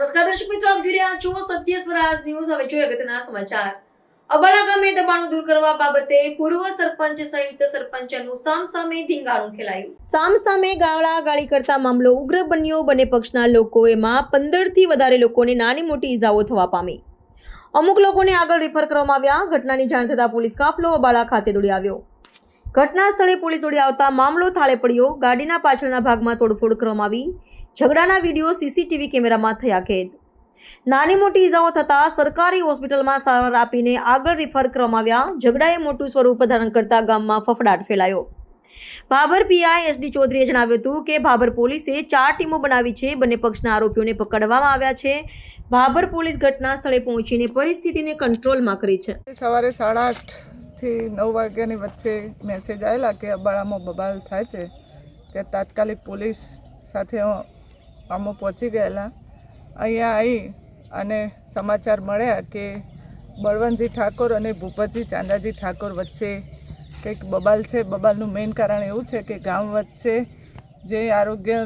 છો સત્ય સ્વરાજ ન્યૂઝ. હવે જોઈએ અગત્યના સમાચાર. અબાલા ગામે દબાણો દૂર કરવા બાબતે પૂર્વ સરપંચ સહિત સરપંચનું સામસામે ધીંગાણું ખેલાયું. સામસામે ગાળા ગાળી કરતા મામલો ઉગ્ર બન્યો. બંને પક્ષના લોકો એમાં પંદરથી વધારે લોકોને નાની મોટી ઈજાઓ થવા પામી. અમુક લોકોને આગળ રિફર કરવામાં આવ્યા. ઘટનાની જાણ થતાં પોલીસ કાફલો અબાળા ખાતે દોડી આવ્યો. ઘટના સ્થળે પોલીસ દોડી આવતા મામલો થાળે પડ્યો. ગાડીના પાછળના ભાગમાં તોડફોડ કરવામાં આવી. ઝઘડાના વીડિયો સીસીટીવી કેમેરામાં થયા ખેદ. નાની મોટી ઇજાઓ થતાં સરકારી હોસ્પિટલમાં સારવાર આપીને આગળ રિફર કરવામાં આવ્યા. ઝઘડાએ મોટું સ્વરૂપ ધારણ કરતા ગામમાં ફફડાટ ફેલાયો. ભાભર પીઆઈ એસડી ચૌધરીએ જણાવ્યું હતું કે ભાભર પોલીસે ચાર ટીમો બનાવી છે. બંને પક્ષના આરોપીઓને પકડવામાં આવ્યા છે. ભાભર પોલીસ ઘટના સ્થળે પહોંચીને પરિસ્થિતિને કંટ્રોલમાં કરી છે. સવારે સાડા આઠથી નવ વાગ્યાની વચ્ચે મેસેજ આવેલા કે અબાળામાં બબાલ થાય છે. તે તાત્કાલિક પોલીસ સાથે અમે પહોંચી ગયેલા. અહીંયા આવી અને સમાચાર મળ્યા કે બળવંતજી ઠાકોર અને ભૂપતજી ચાંદાજી ઠાકોર વચ્ચે કંઈક બબાલ છે. બબાલનું મેઇન કારણ એવું છે કે ગામ વચ્ચે જે આરોગ્ય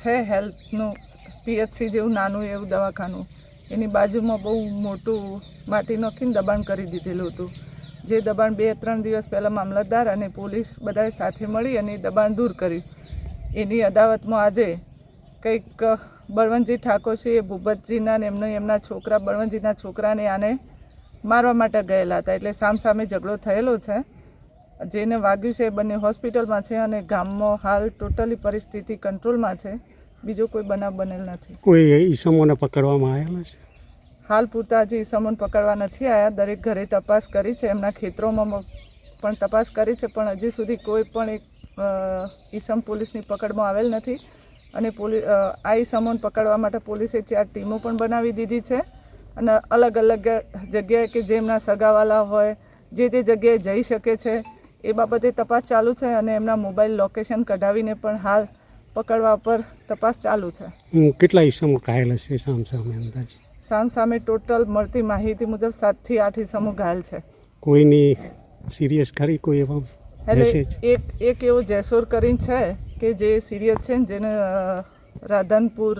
છે હેલ્થનું પીએચસી જેવું નાનું એવું દવાખાનું, એની બાજુમાં બહુ મોટું માટી નાખીને દબાણ કરી દીધેલું હતું. જે દબાણ બે ત્રણ દિવસ પહેલાં મામલતદાર અને પોલીસ બધાએ સાથે મળી અને દબાણ દૂર કર્યું. એની અદાવતમાં આજે કંઈક બળવંતજી ઠાકોર છે એ ભૂપતજીના ને એમને એમના છોકરા બળવંતજીના છોકરાને આને મારવા માટે ગયેલા હતા. એટલે સામસામે ઝઘડો થયેલો છે. જેને વાગ્યું છે એ બંને હોસ્પિટલમાં છે અને ગામમાં હાલ ટોટલી પરિસ્થિતિ કંટ્રોલમાં છે. બીજો કોઈ બનાવ બનેલ નથી. કોઈ ઈસમોને પકડવામાં આવેલા છે? હાલ પૂરતા હજી ઈસમોને પકડવા નથી આવ્યા દરેક ઘરે તપાસ કરી છે. એમના ખેતરોમાં પણ તપાસ કરી છે. પણ હજી સુધી કોઈ પણ એક ઈસમ પોલીસની પકડમાં આવેલ નથી. અને પોલીસ આઈ આ ઈસમોને પકડવા માટે પોલીસે ચાર ટીમો પણ બનાવી દીધી છે. અને અલગ અલગ જગ્યાએ કે જેમના સગાવાલા હોય જે જે જગ્યાએ જઈ શકે છે એ બાબતે તપાસ ચાલુ છે અને એમના મોબાઈલ લોકેશન કઢાવીને પણ હાલ પકડવા પર તપાસ ચાલુ છે. કેટલા ઇસમો ઘાયલ હશે સામ સામે અંદાજે? સામ સામે ટોટલ મળતી માહિતી મુજબ સાતથી આઠ ઇસમો ઘાયલ છે. કોઈની સિરિયસ ખરી કોઈ એવા? એટલે એક એક એવો જેસોર કરીને છે કે જે સિરિયસ છે ને જેને રાધનપુર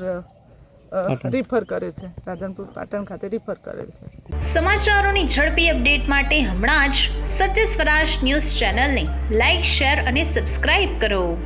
રિફર કરે છે. રાધનપુર પાટણ ખાતે રિફર કરેલ છે. સમાચારોની ઝડપી અપડેટ માટે હમણાં જ સત્ય સ્વરાજ ન્યૂઝ ચેનલને લાઇક શેર અને સબસ્ક્રાઇબ કરો.